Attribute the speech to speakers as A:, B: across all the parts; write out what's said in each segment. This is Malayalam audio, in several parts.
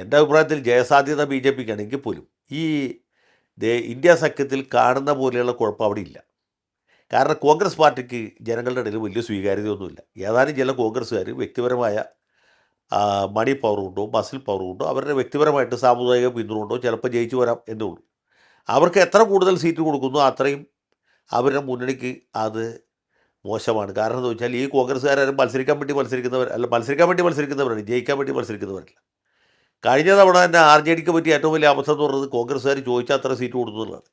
A: എന്റെ അഭിപ്രായത്തിൽ ജയസാധ്യത ബി ജെ പിക്ക് ആണെങ്കിൽ പോലും ഈ ഇന്ത്യ സഖ്യത്തിൽ കാണുന്ന പോലെയുള്ള കുഴപ്പം അവിടെ ഇല്ല. കാരണം കോൺഗ്രസ് പാർട്ടിക്ക് ജനങ്ങളുടെ ഇടയിൽ വലിയ സ്വീകാര്യതയൊന്നുമില്ല. ഏതാനും ചില കോൺഗ്രസ്സുകാർ വ്യക്തിപരമായ മണി പവർ കൊണ്ടോ മസിൽ പവർ കൊണ്ടോ അവരുടെ വ്യക്തിപരമായിട്ട് സാമുദായിക പിന്തുണ കൊണ്ടോ ചിലപ്പോൾ ജയിച്ചു വരാം എന്നേ ഉള്ളൂ അവർക്ക് എത്ര കൂടുതൽ സീറ്റ് കൊടുക്കുന്നു അത്രയും അവരുടെ മുന്നണിക്ക് അത് മോശമാണ്. കാരണം എന്ന് വെച്ചാൽ ഈ കോൺഗ്രസ്സുകാരും മത്സരിക്കാൻ വേണ്ടി മത്സരിക്കുന്നവർ അല്ല മത്സരിക്കാൻ വേണ്ടി മത്സരിക്കുന്നവരാണ് ജയിക്കാൻ വേണ്ടി മത്സരിക്കുന്നവരല്ല. കഴിഞ്ഞ തവണ തന്നെ ആർ ജെ ഡിക്ക് പറ്റിയ ഏറ്റവും വലിയ അവസ്ഥ എന്ന് പറയുന്നത് കോൺഗ്രസ്സുകാർ ചോദിച്ചാൽ അത്ര സീറ്റ് കൊടുക്കുന്നതാണ്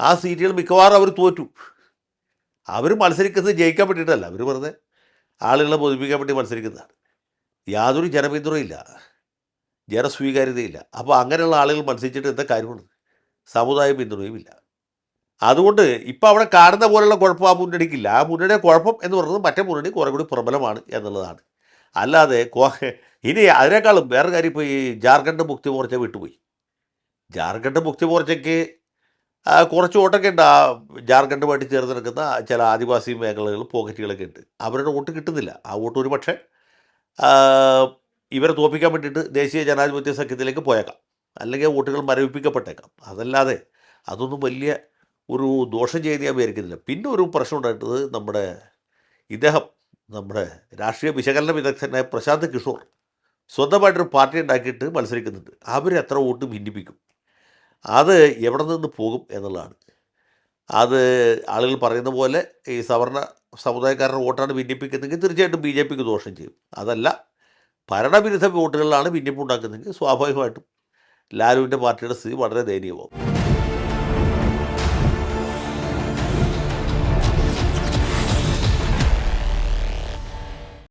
A: ആ സീറ്റുകൾ മിക്കവാറും അവർ തോറ്റു. അവർ മത്സരിക്കുന്നത് ജയിക്കാൻ വേണ്ടിയിട്ടല്ല. അവർ വെറുതെ ആളുകളെ ബോധിപ്പിക്കാൻ വേണ്ടി മത്സരിക്കുന്നതാണ്. യാതൊരു ജനപിന്തുണയില്ല. ജനസ്വീകാര്യതയില്ല. അപ്പോൾ അങ്ങനെയുള്ള ആളുകൾ മത്സരിച്ചിട്ട് എന്താ കാര്യമാണ്? സമുദായ പിന്തുണയുമില്ല അതുകൊണ്ട് ഇപ്പോൾ അവിടെ കാണുന്ന പോലുള്ള കുഴപ്പം ആ മുന്നണിക്കില്ല ആ മുന്നണിയുടെ കുഴപ്പം എന്ന് പറയുന്നത് മറ്റേ മുന്നണി കുറേ കൂടി പ്രബലമാണ് എന്നുള്ളതാണ്. അല്ലാതെ ഇനി അതിനേക്കാളും വേറെ കാര്യം ഇപ്പോൾ ഈ ജാർഖണ്ഡ് മുക്തി മോർച്ച വിട്ടുപോയി. ജാർഖണ്ഡ് മുക്തി മോർച്ചയ്ക്ക് കുറച്ച് വോട്ടൊക്കെ ഉണ്ട്. ആ ജാർഖണ്ഡുമായിട്ട് ചേർന്ന് നിൽക്കുന്ന ചില ആദിവാസി മേഖലകൾ പോക്കറ്റുകളൊക്കെ ഉണ്ട്. അവരുടെ വോട്ട് കിട്ടുന്നില്ല. ആ വോട്ട് ഒരു പക്ഷേ ഇവരെ തോൽപ്പിക്കാൻ വേണ്ടിയിട്ട് ദേശീയ ജനാധിപത്യ സഖ്യത്തിലേക്ക് പോയേക്കാം. അല്ലെങ്കിൽ വോട്ടുകൾ മരവിപ്പിക്കപ്പെട്ടേക്കാം. അതല്ലാതെ അതൊന്നും വലിയ ഒരു ദോഷം ചെയ്ത് വിചാരിക്കുന്നില്ല. പിന്നെ ഒരു പ്രശ്നം ഉണ്ടായിട്ടത് നമ്മുടെ ഇദ്ദേഹം നമ്മുടെ രാഷ്ട്രീയ വിശകലന വിദഗ്ധനായ പ്രശാന്ത് കിഷോർ സ്വന്തമായിട്ടൊരു പാർട്ടി ഉണ്ടാക്കിയിട്ട് മത്സരിക്കുന്നുണ്ട്. അവർ എത്ര വോട്ട് ഭിന്നിപ്പിക്കും. അത് എവിടെ നിന്ന് പോകും എന്നുള്ളതാണ്. അത് ആളുകൾ പറയുന്ന പോലെ ഈ സവർണ സമുദായക്കാരുടെ വോട്ടാണ് ഭിന്നിപ്പിക്കുന്നതെങ്കിൽ തീർച്ചയായിട്ടും ബി ജെ പിക്ക് ദോഷം ചെയ്യും. അതല്ല ഭരണവിരുദ്ധ വോട്ടുകളിലാണ് ഭിന്നിപ്പ് ഉണ്ടാക്കുന്നതെങ്കിൽ സ്വാഭാവികമായിട്ടും ലാലുവിന്റെ പാർട്ടിയുടെ സ്ഥിതി വളരെ ദയനീയമാവും.